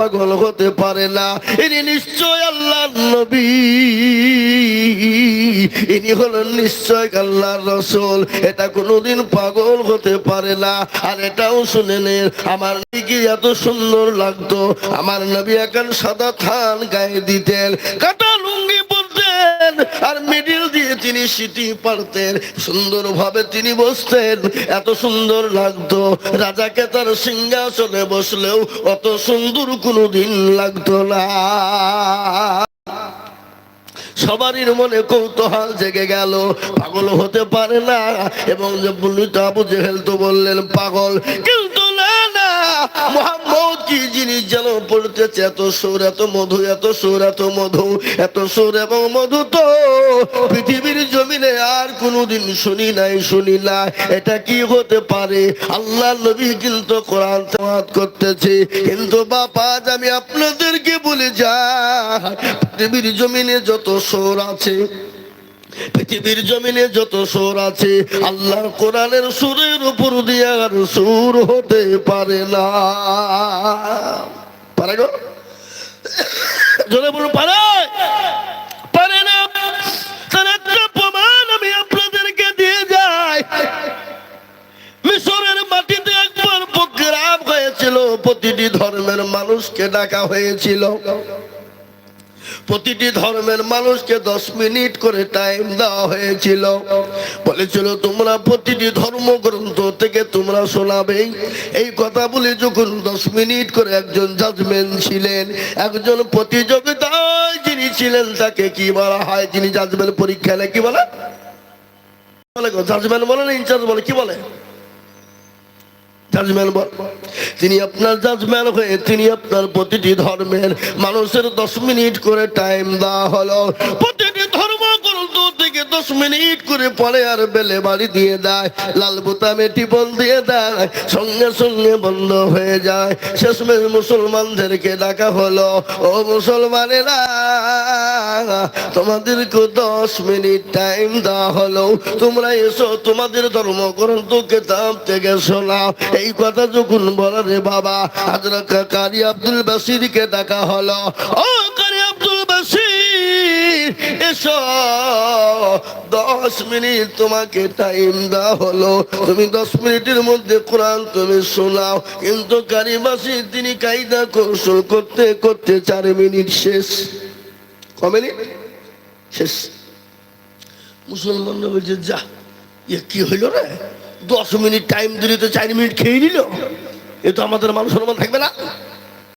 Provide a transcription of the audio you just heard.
পাগল হতে পারে না। ইনি নিশ্চয় আল্লাহ নবী। ইনি হলেন নিশ্চয় আল্লাহর রসুল। এটা কোনোদিন পাগল হতে পারে না। আর এটাও শুনে নেন, আমার নাকি এত সুন্দর লাগতো। আমার নবী এখন সাদা থান গায়ে দিতেন। কাটা লুঙ্গি আর মিডিল দিয়ে তিনি সিটি পারতেন, সুন্দরভাবে তিনি বসতেন। এত সুন্দর লাগতো। রাজাকে তার সিংহাসনে বসলেও অত সুন্দর কোনোদিন লাগতো না। সবারই মনে কৌতূহল জেগে গেল। পাগল হতে পারে না। এবং যে পুলিত আবু জেহেল তো বললেন, পাগল, কিন্তু না মোহাম্মদ, কি জিনিস যেন পড়তেছে? এত সুর, এত মধু, এত সুর, এত মধু, এত সুর এবং মধু তো পৃথিবীর জমিনে আর কোনোদিন শুনি নাই, শুনি না এটা কি হতে পারে? আল্লাহ নবী কিন্তু কোরআন তেলাওয়াত করতেছে। কিন্তু বাবা আমি আপনাদেরকে বলে যা পৃথিবীর জমিনে যত সোর আছে পৃথিবীর জমিনে যত সুর আছে, আল্লাহর কোরআনের সুরের উপর দিয়ে আর সুর হতে পারে না। পারে গো? জোরে বলুন, পারে? পারে না। তার একটা প্রমাণ আমি আপনাদেরকে দিয়ে যাই। মিশরের মাটিতে একবার প্রোগ্রাম হয়েছিল, প্রতিটি ধর্মের মানুষকে ডাকা হয়েছিল। প্রতিটি ধর্মের মানুষকে দশ মিনিট করে টাইম দেওয়া হয়েছিল। বলেছিল, তোমরা প্রতিটি ধর্মগ্রন্থ থেকে তোমরা শোনাবে এই কথা বলে যখন দশ মিনিট করে একজন জাজমেন্ট ছিলেন, একজন প্রতিযোগিতায় যিনি ছিলেন, তাকে কি বলা হয়? যিনি জাজমেন্ট পরীক্ষা নেয়, কি বলে? জাজমেন্ট বলে না ইনচার্জ বলে? কি বলে? জাজম্যান তিনি আপনার জাজম্যান হয়ে তিনি আপনার প্রতিটি ধর্মের মানুষের দশ মিনিট করে টাইম দেওয়া হলো। প্রতিটি গ্রন্থ থেকে দশ মিনিট করে পরে আর বেলে বাড়ি দিয়ে দেয়। লাল টিপন দিয়ে দেয়, সঙ্গে সঙ্গে বন্ধ হয়ে যায়। শেষমেশ মুসলমানদেরকে ডাকা হলো, ও মুসলমানেরা তোমাদেরকে দশ মিনিট টাইম দেওয়া হলো। তোমরা এসো, তোমাদের ধর্মগ্রন্থ, কেতাব থেকে শোনাও এই কথা যখন বলা রে বাবা হাজরত কারি আব্দুল বাসিরকে ডাকা হলো, ও এসো দশ মিনিট তোমাকে টাইম দেওয়া হলো। তুমি দশ মিনিটের মধ্যে কোরআন তুমি শোনাও। কিন্তু কারি তিনি কায়দা কৌশল করতে করতে চার মিনিট শেষ। ক মিনিট? শেষ। মুসলমানরা বলছে, যা, এ কি হইল রে? দশ মিনিট টাইম দিলে তো চার মিনিট খেয়ে নিল। এ তো আমাদের মান সম্মান থাকবে না।